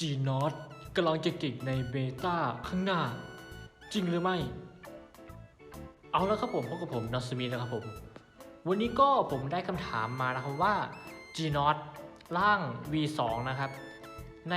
จีนอตกำลังจะก่งในเบต้าข้างหน้า จริงหรือไม่ เอาแล้วครับผมพบกับผมนัสมีนะครับผม วันนี้ก็ผมได้คำถามมานะครับว่า G n o t ร่าง V2 นะครับ ใน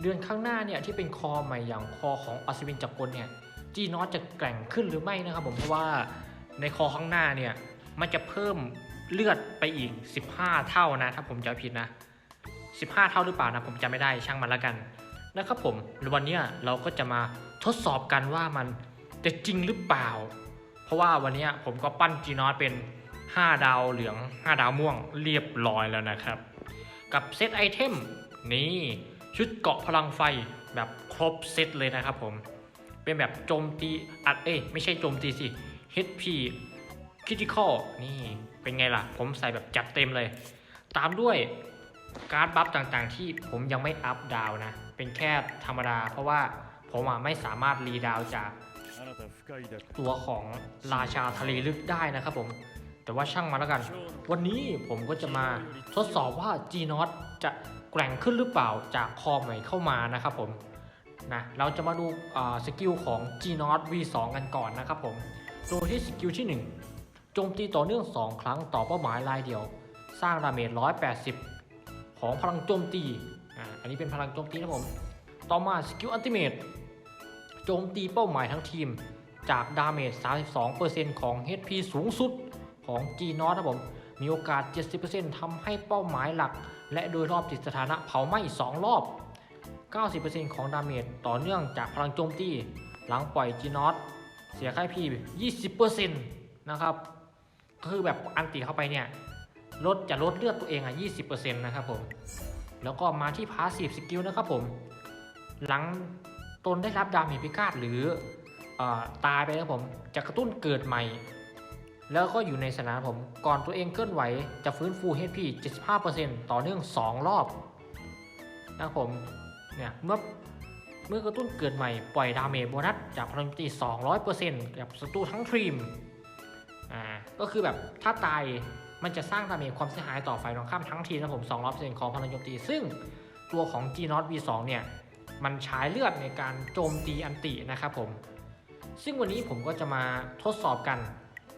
เดือนข้างหน้าเนี่ยที่เป็นคอใหม่อย่างคอของอัศวินจักรกลเนี่ย G n o t จะแกร่งขึ้นหรือไม่นะครับผมเพราะว่าในคอข้างหน้าเนี่ยมันจะเพิ่มเลือดไปอีก 15 เท่านะ ถ้าผมจำผิดนะ 15 เท่าหรือเปล่านะผมจำไม่ได้ช่างมันแล้วกันนะครับผมวันนี้เราก็จะมาทดสอบกันว่ามันจะจริงหรือเปล่า เพราะว่าวันนี้ผมก็ปั้น G n o t เป็น 5 ดาวเหลือง 5 ดาวม่วงเรียบร้อยแล้วนะครับ กับเซตไอเทมนี่ชุดเกาะพลังไฟแบบครบเซตเลยนะครับผม เป็นแบบโจมตีอัดเอ้ยไม่ใช่โจมตีสิ HP Critical นี่เป็นไงล่ะ ผมใส่แบบจัดเต็มเลย ตามด้วย การ์ดบัฟต่างๆ ที่ผมยังไม่อัพดาวนะ เป็นแค่ธรรมดา เพราะว่าผมไม่สามารถรีดาวจากตัวของราชาทะเลลึกได้นะครับผม แต่ว่าช่างมาแล้วกัน วันนี้ผมก็จะมาทดสอบว่า g n o t จะแกร่งขึ้นหรือเปล่าจากคอใหม่เข้ามานะครับผมนะเราจะมาดูสกิลของ g n o t V2 กันก่อนนะครับผมโดยที่สกิลที่ 1 โจมตีต่อเนื่อง 2 ครั้งต่อเป้าหมายรายเดียว สร้างดาเมจ180 ของพลังโจมตีอ่าอันนี้เป็นพลังโจมตีนะผม ต่อมาสกิลอัลติเมทโจมตีเป้าหมายทั้งทีม จากดาเมจ 32%ของ HP สูงสุดของ G n o t ครับผม มีโอกาส 70%ทำให้เป้าหมายหลัก และโดยรอบติดสถานะเผาไหม้ 2 รอบ 90%ของดาเมจต่อเนื่องจากพลังโจมตี หลังปล่อย G n o t เสียค่าพี20%นะครับ ก็คือแบบอันติเข้าไปเนี่ย ลดจะลดเลือดตัวเองอะ20%นะครับผม แล้วก็มาที่พาสซีฟสกิลนะครับผม หลังตนได้รับดาเมจพิฆาตหรืออตายไปนะครับผม จะกระตุ้นเกิดใหม่ แล้วก็อยู่ในสนามผม ก่อนตัวเองเคลื่อนไหว จะฟื้นฟู HP 75%ต่อเนื่อง 2 รอบนะครับผม เนี่ยเมื่อเมื่อกระตุ้นเกิดใหม่ ปล่อยดาเมจโบนัสจากพลังจมตี200%กับศัตรูทั้งทีม อ่า ก็คือแบบถ้าตาย มันจะสร้างดาเมจความเสียหายต่อฝ่ายตรงข้ามทั้งทีนะผม200%ของพลังโจมตี ซึ่งตัวของ G n o t V2 เนี่ยมันใช้เลือดในการโจมตีอันตินะครับผม ซึ่งวันนี้ผมก็จะมาทดสอบกัน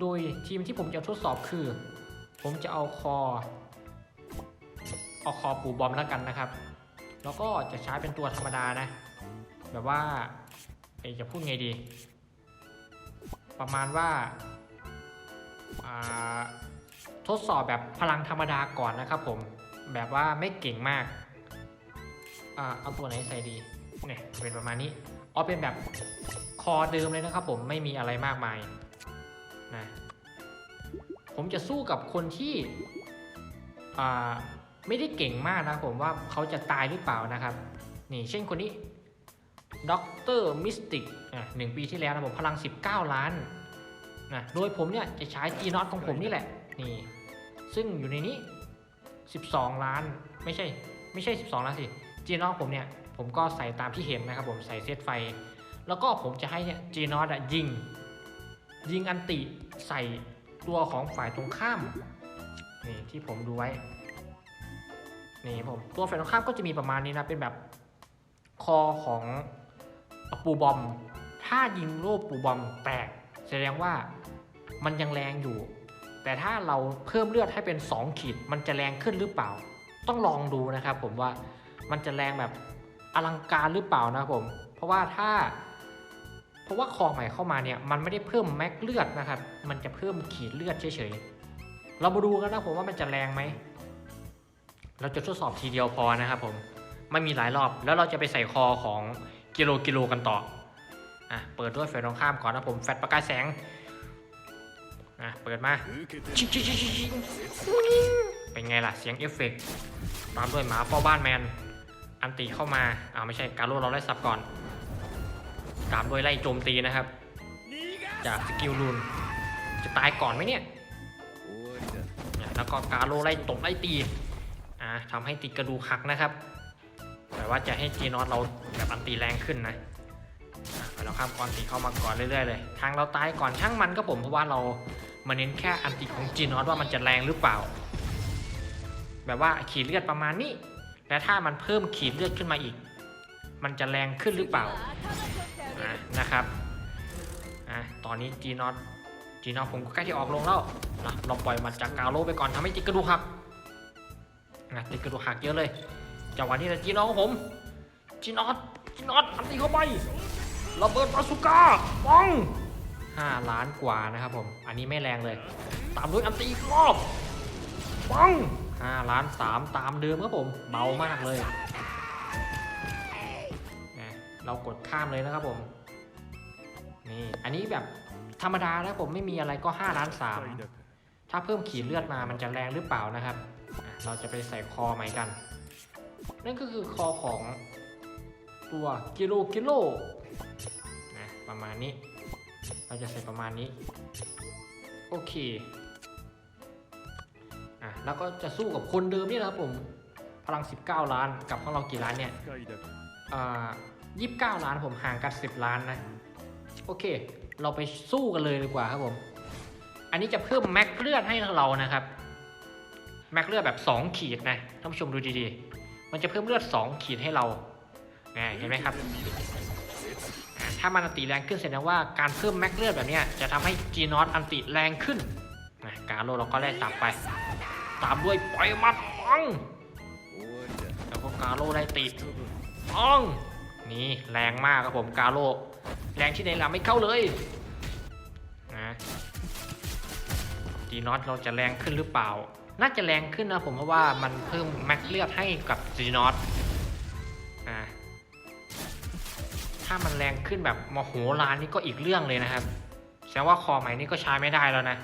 โดยทีมที่ผมจะทดสอบคือ ผมจะเอาคอ เอาคอปูบอมแล้วกันนะครับ แล้วก็จะใช้เป็นตัวธรรมดานะ แบบว่าเอจะพูดไงดี ประมาณว่าอ่า ทดสอบแบบพลังธรรมดาก่อนนะครับผมแบบว่าไม่เก่งมากอ่าเอาตัวไหนใส่ดีเนี่ยเป็นประมาณนี้เอาเป็นแบบคอเดิมเลยนะครับผมไม่มีอะไรมากมายนะผมจะสู้กับคนที่อ่าไม่ได้เก่งมากนะผมว่าเขาจะตายหรือเปล่านะครับ นี่เช่นคนนี้ด็อกเตอร์มิสติกอะหนึ่งปีที่แล้วนะผมพลัง 19 ล้านนะโดยผมเนี่ยจะใช้จีนอตของผมนี่แหละ นี่ ซึ่งอยู่ในนี้ 12 ล้านไม่ใช่ไม่ใช่ 12 ล้านสิจีนอตผมเนี่ยผมก็ใส่ตามที่เห็นนะครับผมใส่เซตไฟ แล้วก็ผมจะให้เนี่ยจีนอตยิง ยิงอันติใส่ตัวของฝ่ายตรงข้ามนี่ที่ผมดูไว้นี่ผมตัวฝ่ายตรงข้ามก็จะมีประมาณนี้นะเป็นแบบคอของปูบอม ถ้ายิงโลปูบอมแตก แสดงว่ามันยังแรงอยู่ แต่ถ้าเราเพิ่มเลือดให้เป็น 2 ขีด มันจะแรงขึ้นหรือเปล่า ต้องลองดูนะครับผมว่ามันจะแรงแบบอลังการหรือเปล่านะผม เพราะว่าถ้า เพราะว่าคอใหม่เข้ามาเนี่ยมันไม่ได้เพิ่มแม็กเลือดนะครับ มันจะเพิ่มขีดเลือดเฉยๆ เรามาดูกันนะผมว่ามันจะแรงไหม เราจะทดสอบทีเดียวพอนะครับผมไม่มีหลายรอบแล้วเราจะไปใส่คอของกิโลกิโลกันต่ออะเปิดด้วยไฟตรงข้ามก่อนนะผมแฟลชประกายแสง อะเปิดมาเป็นไงล่ะเสียงเอฟเฟกต์ตามด้วยหมาฟอ้บ้านแมน อันตีเข้ามาอ้าวไม่ใช่การโลเราไล่สับก่อน ตามด้วยไล่โจมตีนะครับ จากสกิลลูนจะตายก่อนไหมเนี่ยแล้วก็กาโลไล่ตบไล่ตีอ่าทำให้ติดกระดูกหักนะครับแต่ว่าจะให้จีนอตเราแบบอันตีแรงขึ้นนะเราข้ามกอนตีเข้ามาก่อนเรื่อยๆเลย ทางเราตายก่อนช่างมันก็ผมเพราะว่าเรา มาเน้นแค่อันตีของจีนอตว่ามันจะแรงหรือเปล่า แบบว่าขีดเลือดประมาณนี้ และถ้ามันเพิ่มขีดเลือดขึ้นมาอีก มันจะแรงขึ้นหรือเปล่าะนะครับอะตอนนี้จีนอตจีนอตผมก็ใกล้ที่ออกลงแล้วนะเราปล่อยมันจากกาโลไปก่อนทำให้ติดกระดูกหักนะติดกระดูกหักเยอะเลยจังหวะนี้นะจีนอตของผมจีนอตจีนอตอันนี้เข้าไประเบิดบาสุก้าปัง 5 ล้านกว่านะครับผม อันนี้ไม่แรงเลย ตามด้วยอันตีรอบปัง5ล้าน 3 ตามเดิมครับผม เบามากเลยนะเรากดข้ามเลยนะครับผม นี่ อันนี้แบบธรรมดาแล้วผมไม่มีอะไรก็5ล้าน3ถ้าเพิ่มขีดเลือดมามันจะแรงหรือเปล่านะครับ เราจะไปใส่คอใหม่กัน นั่นก็คือคอของตัวกิโลกิโลนะประมาณนี้ เราจะใส่ประมาณนี้ โอเคอะแล้วก็จะสู้กับคนเดิมนี่นะครับผม พลัง 19 ล้านกับของเรากี่ล้านเนี่ยอ่า29 ล้านผมห่างกัน 10 ล้านนะ โอเค เราไปสู้กันเลยดีกว่าครับผม อันนี้จะเพิ่มแม็กเลือดให้เรานะครับ แม็กเลือดแบบ 2 ขีดนะท่านผู้ชมดูดีๆ มันจะเพิ่มเลือด 2 ขีดให้เราเห็นไหมครับ ถ้ามันอันติแรงขึ้นแสดงว่าการเพิ่มแม็กเลือดแบบนี้จะทำให้จีนอตอันติแรงขึ้นนะการโลเราก็ไล่ตามไป ตามด้วยปล่อยมัดปังแล้วก็การโลได้ตีปังนี่แรงมากครับผมการโลแรงที่ไหนเราไม่เข้าเลยนะจีนอตเราจะแรงขึ้นหรือเปล่า น่าจะแรงขึ้นนะผมเพราะว่ามันเพิ่มแม็กเลือดให้กับจีนอตอ่า ถ้ามันแรงขึ้นแบบมโหฬารนี่ก็อีกเรื่องเลยนะครับ แสดงว่าคอใหม่นี่ก็ใช้ไม่ได้แล้วนะ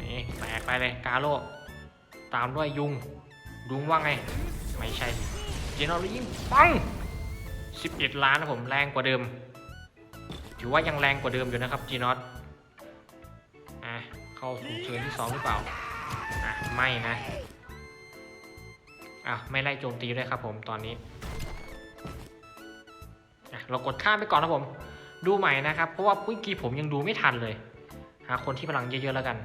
นี่แตกไปเลยกาโร่ตามด้วยยุง ยุงว่าไง ไม่ใช่ เจนอลยิงปัง 11 ล้านนะผมแรงกว่าเดิม ถือว่ายังแรงกว่าเดิมอยู่นะครับจีนอตอะเข้าสู่เชิร์ที่ 2 หรือเปล่าอะไม่นะอะไม่ไล่โจมตีเลยครับผมตอนนี้ เรากดข้ามไปก่อนนะผม ดูใหม่นะครับ เพราะว่าเมื่อกี้ผมยังดูไม่ทันเลย หาคนที่พลังเยอะๆแล้วกัน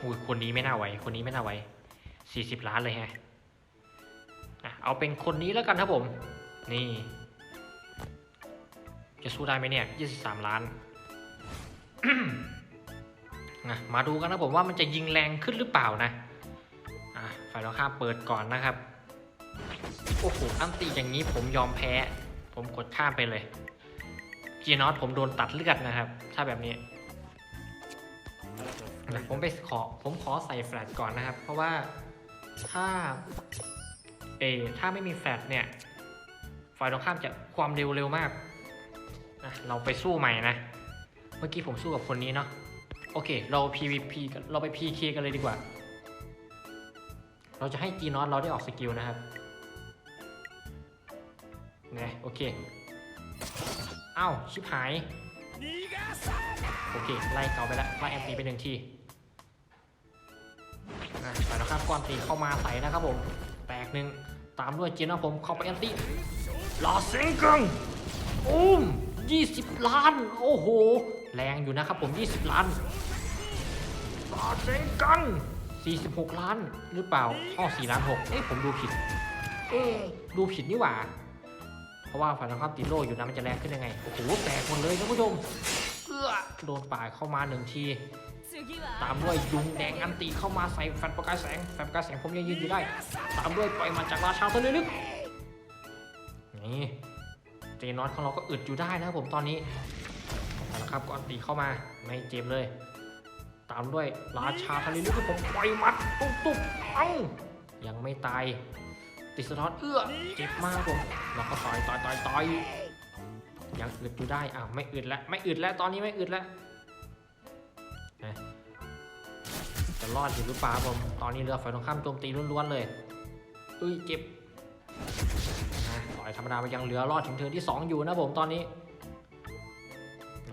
อุ้ยคนนี้ไม่น่าไหว คนนี้ไม่น่าไหวสี่สิบล้านเลยฮะเอาเป็นคนนี้แล้วกันครับผม นี่ จะสู้ได้ไหมเนี่ยยี่สิบสามล้านมาดูกันนะผมว่ามันจะยิงแรงขึ้นหรือเปล่านะะฝ่ายเราข้ามเปิดก่อนนะครับ โอ้โห อันตีอย่างนี้ผมยอมแพ้ ผมกดข้ามไปเลย เกีนอตผมโดนตัดเลือดนะครับ ถ้าแบบนี้ ผมไปขอ ผมขอใส่แฟลชก่อนนะครับ เพราะว่าถ้า เอ ถ้าไม่มีแฟลชเนี่ยไฟายตรงข้ามจะความเร็วเร็วมากนะเราไปสู้ใหม่นะ เมื่อกี้ผมสู้กับคนนี้เนาะ โอเค เรา PVP เราไป PK กันเลยดีกว่า เราจะให้จีนอตเราได้ออกสกิลนะครับ นี่ยโอเค เอ้าชิบหาย โอเค ไล่เกาไปล้วไล่แอมตีไปหนึ่งทีนะไปแล้วครับก้อนตีเข้ามาใส่นะครับผม แตกหนึ่งตามด้วยเจนนะผมเข้าไปแอนตี้ลอเซงกังอุ้ม20 ล้าน โอ้โห แรงอยู่นะครับผม 20 ล้านลอเซงกัง46 ล้านหรือเปล่า อ้อ4ล้าน6เอ้ยผมดูผิด เอ๊ดูผิดนี่หว่า เพราะว่าฝ่ายตรงข้ามตีโลอยู่นะมันจะแรงขึ้นยังไง โอ้โห แตกหมดเลยท่านผู้ชมเอื้อโดนป่าเข้ามาหนึ่งที ตามด้วยยุงแดงอันตีเข้ามาใส่แฟนประกายแสง แฟนประกายแสงผมยังยืนอยู่ได้ ตามด้วยปล่อยมาจากราชาทะเลลึกนี่เจนอตของเราก็อึดอยู่ได้นะครับผมตอนนี้เอาละครับก็อันตีเข้ามาไม่เจ็บเลย ตามด้วยราชาทะเลลึกผมปล่อยมัดตุ๊บตุ๊บปังยังไม่ตาย ติดสะท้อนเอื้อเจ็บมากผมเราก็ต่อยต่อยต่อยต่อยยังอึดอยู่ได้อ้าวไม่อึดแล้วไม่อึดแล้วตอนนี้ไม่อึดแล้วจะรอดอยู่หรือเปล่าผมตอนนี้เรือฝ่ายตรงข้ามโจมตีล้วนๆเลยเอ้ยเจ็บต่อยธรรมดาไปยังเหลือรอดถึงเทินที่ 2 อยู่นะผมตอนนี้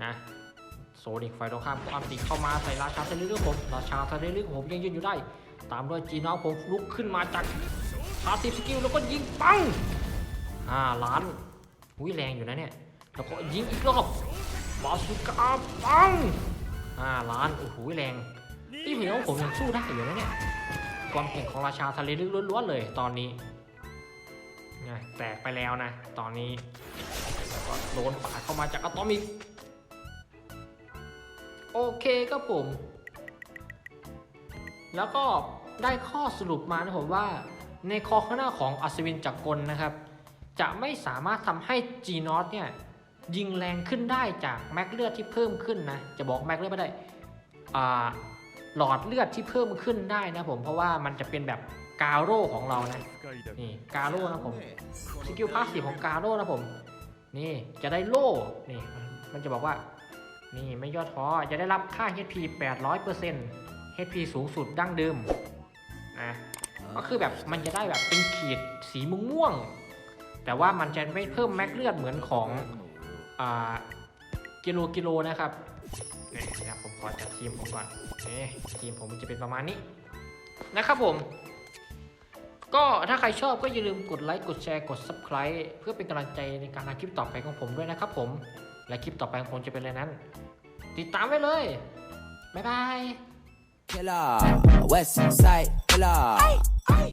นะโซนิกฝ่ายตรงข้ามก็อัมติเข้ามาใส่ราชาทะเลลึกผมราชาทะเลลึกผมยังยืนอยู่ได้ ตามด้วยจีนอผมลุกขึ้นมาจาก พาสซีฟสกิลแล้วก็ยิงปัง5ล้านอุ้ยแรงอยู่นะเนี่ยแล้วก็ยิงอีกรอบบาสุก้าปัง5ล้านโอ้โหแรงนี่ผมว่าผมยังสู้ได้อยู่นะเนี่ยความเก่งของราชาทะเลลึกล้วนๆเลยตอนนี้ไงแตกไปแล้วนะ ตอนนี้แล้วก็โดนปาดเข้ามาจากอะตอมิกโอเคครับผม แล้วก็ได้ข้อสรุปมานะผมว่า ในคอข้างหน้าของอัศวินจักรกลนะครับ จะไม่สามารถทำให้จีนอตเนี่ยยิงแรงขึ้นได้จากแม็กเลือดที่เพิ่มขึ้นนะ จะบอกแม็กเลือดไม่ได้หลอดเลือดที่เพิ่มขึ้นได้นะผมเพราะว่ามันจะเป็นแบบกาโร่ของเรานะนี่กาโร่นะผมสกิลพาสซีฟของกาโร่นะผม นี่จะได้โล่นี่มันจะบอกว่า นี่ไม่ย่อท้อจะได้รับค่า HP 800% HP สูงสุดดั้งเดิมนะ ก็คือแบบมันจะได้แบบเป็นขีดสีม่วงๆแต่ว่ามันจะไม่เพิ่มแม็กเลือดเหมือนของอ่ากิโลกิโลนะครับนี่นะผมขอจัดทีมผมก่อนนี่ทีมผมจะเป็นประมาณนี้นะครับผม ก็ถ้าใครชอบก็อย่าลืมกดไลค์กดแชร์กด Subscribe เพื่อเป็นกำลังใจในการทำคลิปต่อไปของผมด้วยนะครับผม และคลิปต่อไปของผมจะเป็นอะไรนั้น ติดตามไว้เลย บ๊ายบาย Killer, West Side Killer. Hey.